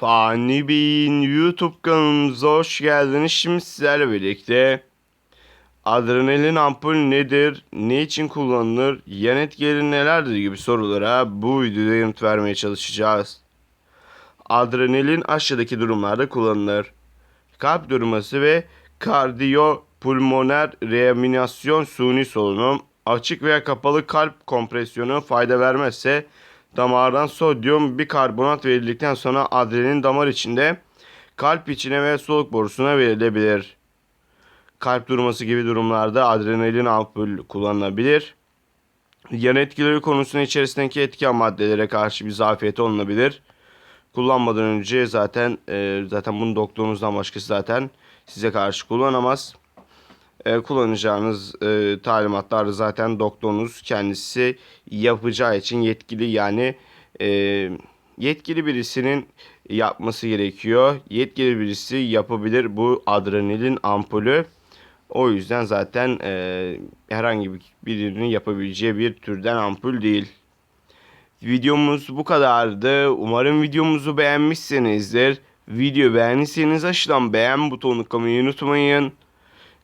Fani Bey'in YouTube kanalımıza hoş geldiniz. Şimdi sizlerle birlikte adrenalin ampul nedir, ne için kullanılır, yan etkileri nelerdir gibi sorulara bu videoda yanıt vermeye çalışacağız. Adrenalin aşağıdaki durumlarda kullanılır. Kalp durması ve kardiyopulmoner reanimasyon suni solunum, açık veya kapalı kalp kompresyonu fayda vermezse damardan sodyum bikarbonat verildikten sonra adrenalin damar içinde kalp içine ve soluk borusuna verilebilir. Kalp durması gibi durumlarda adrenalin ampul kullanılabilir. Yan etkileri konusunda içerisindeki etken maddelere karşı bir zafiyet olunabilir. Kullanmadan önce zaten e, zaten bunu doktorunuzdan başkası zaten size karşı kullanamaz. E, kullanacağınız e, talimatlar zaten doktorunuz kendisi yapacağı için yetkili yani e, yetkili birisinin yapması gerekiyor. Yetkili birisi yapabilir bu adrenalin ampulü. O yüzden zaten e, herhangi bir birinin yapabileceği bir türden ampul değil. Videomuz bu kadardı. Umarım videomuzu beğenmişsinizdir. Video beğendiyseniz aşağıdan beğen butonunu koymayı unutmayın.